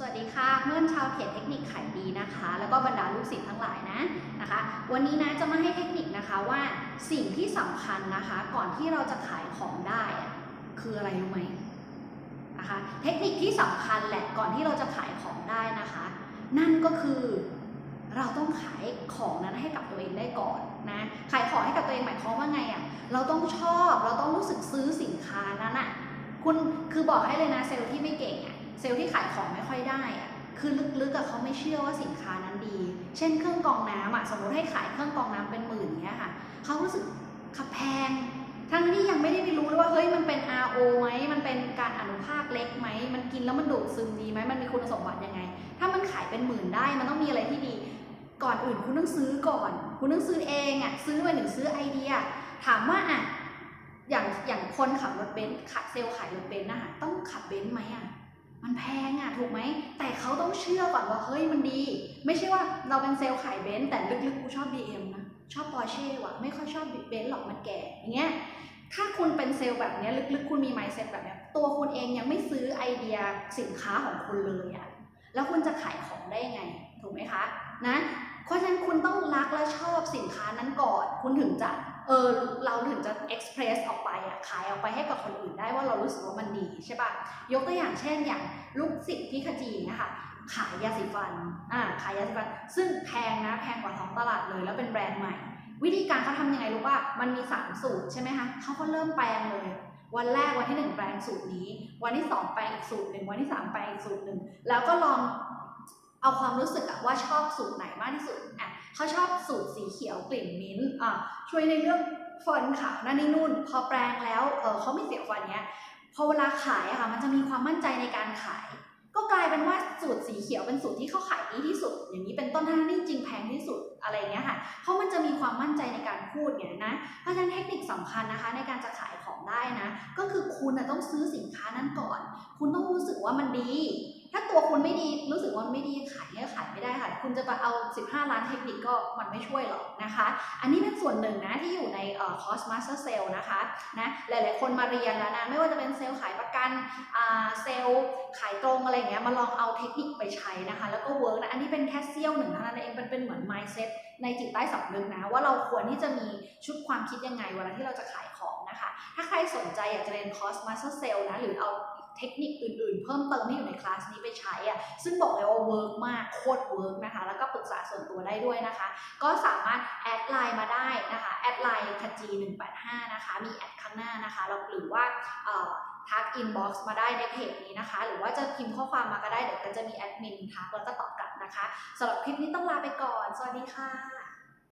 สวัสดีค่ะเมื่อนชาวเพจเทคนิคขายดีนะคะ แล้วก็บรรดาลูกศิษย์ทั้งหลายนะนะคะ วันนี้นะจะมาให้เทคนิคนะคะว่าสิ่งที่สำคัญนะคะ ก่อนที่เราจะขายของได้คืออะไรรู้ไหมนะคะ เทคนิคที่สำคัญแหละก่อนที่เราจะขายของได้นะคะ นั่นก็คือเราต้องขายของนั้นให้กับตัวเองได้ก่อนนะขายของให้กับตัวเองหมายความว่าไงอะ่ะเราต้องชอบเราต้องรู้สึกซื้อสินค้านั้นอะ่ะคุณคือบอกให้เลยนะเซลล์ที่ไม่ เซลล์ที่ขายของไม่ค่อยได้อะคือลึกๆเขาไม่เชื่อว่าสินค้านั้นดี เช่นเครื่องกรองน้ำอะสมมติให้ขายเครื่องกรองน้ำเป็นหมื่นเนี้ยค่ะเขารู้สึกขับแพง ทั้งที่ยังไม่ได้ไปรู้เลยว่าเฮ้ยมันเป็น RO ไหมมันเป็นการอนุภาคเล็กไหมมันกินแล้วมันดูดซึมดีไหมมันมีคุณสมบัติยังไง ถ้ามันขายเป็นหมื่นได้มันต้องมีอะไรที่ดี ก่อนอื่นคุณต้องซื้อก่อน คุณต้องซื้อเองอะซื้อไปหนึ่งซื้อไอเดีย ถามว่าอะอย่างอย่างคนขับรถเบนซ์ขับเซลล์ขายรถเบนซ์นะคะต้องขับเบ ถูกไหม แต่เขาต้องเชื่อก่อนว่าเฮ้ยมันดี ไม่ใช่ว่าเราเป็นเซลล์ขายเบนซ์แต่ลึกๆกูชอบ BM นะ ชอบปอร์เช่ว่ะ ไม่ค่อยชอบเบนซ์หรอกมันแก่อย่างเงี้ย ถ้าคุณเป็นเซลล์แบบเนี้ยลึกๆ คุณมี mindset แบบเนี้ย ตัวคุณเองยังไม่ซื้อไอเดียสินค้าของคุณเลยอะแล้วคุณจะขายของได้ไง ถูกไหมคะ นะ เพราะฉะนั้นคุณต้องรักและชอบสินค้านั้นก่อน คุณถึงจะเออเราถึงจะ express ออกไปอะขายออกไปให้กับคนอื่นได้ว่าเรารู้สึกว่ามันดีใช่ปะยกตัวอย่างเช่นอย่างลูกศิษย์ที่ขจีนะคะขายยาสีฟันอ่าขายยาสีฟัน ซึ่งแพงนะแพงกว่าท้องตลาดเลย แล้วเป็นแบรนด์ใหม่ วิธีการเขาทำยังไงรู้ป่ะมันมีสามสูตรใช่ไหมคะเขาก็เริ่มแปลงเลยวันแรกวันที่หนึ่งแปลงสูตรนี้ วันที่สองแปลงอีกสูตรหนึ่งวันที่สามแปลงอีกสูตรหนึ่งแล้วก็ลอง เอาความรู้สึกอะว่าชอบสูตรไหนมากที่สุดอะเขาชอบสูตรสีเขียวกลิ่นมิ้นท์อะช่วยในเรื่องฟันขาวนั่นนี่นู่น พอแปลงแล้วเออเขาไม่เสียฟันเนี้ยพอเวลาขายอะค่ะมันจะมีความมั่นใจในการขาย ก็กลายเป็นว่าสูตรสีเขียวเป็นสูตรที่เขาขายดีที่สุด อย่างนี้เป็นต้นทั้งที่จริงแพงที่สุดอะไรเงี้ยค่ะเพราะมันจะมีความมั่นใจในการพูดไงนะเพราะฉะนั้นเทคนิคสำคัญนะคะในการจะขายของได้นะ ก็คือคุณต้องซื้อสินค้านั้นก่อน คุณต้องรู้สึกว่ามันดี ตัวคุณไม่ดีรู้สึกว่าไม่ดีขายเนี่ยขายไม่ได้ค่ะคุณจะไปเอา 15 ล้านเทคนิคก็มันไม่ช่วยหรอกนะคะ อันนี้เป็นส่วนหนึ่งนะที่อยู่ในเอ่อ cost master sale นะคะนะหลายๆคนมาเรียนแล้วนะไม่ว่าจะเป็นเซลล์ขายประกันเซลล์ขายตรงอะไรเงี้ยมาลองเอาเทคนิคไปใช้นะคะ แล้วก็เวิร์กนะอันนี้เป็นแค่เสี้ยวหนึ่งเท่านั้นเองเป็นเป็นเหมือน mindset ในจิตใต้สำนึกนะ ว่าเราควรที่จะมีชุดความคิดยังไงเวลาที่เราจะขายของนะคะ ถ้าใครสนใจอยากจะเรียน cost master sale นะหรือเอา เทคนิคอื่นๆ เพิ่มเติมที่อยู่ในคลาสนี้ไปใช้อะซึ่งบอกเลยว่าเวิร์กมากโคตรเวิร์กนะคะแล้วก็ปรึกษาส่วนตัวได้ด้วยนะคะ ก็สามารถแอดไลน์มาได้นะคะแอดไลน์คจี185นะคะมีแอดข้างหน้านะคะแล้วหรือว่าทักอินบ็อกซ์มาได้ในเพจนี้นะคะ หรือว่าจะพิมพ์ข้อความมาก็ได้เดี๋ยวก็จะมีแอดมินทักแล้วก็ตอบกลับนะคะสำหรับคลิปนี้ต้องลาไปก่อน สวัสดีค่ะ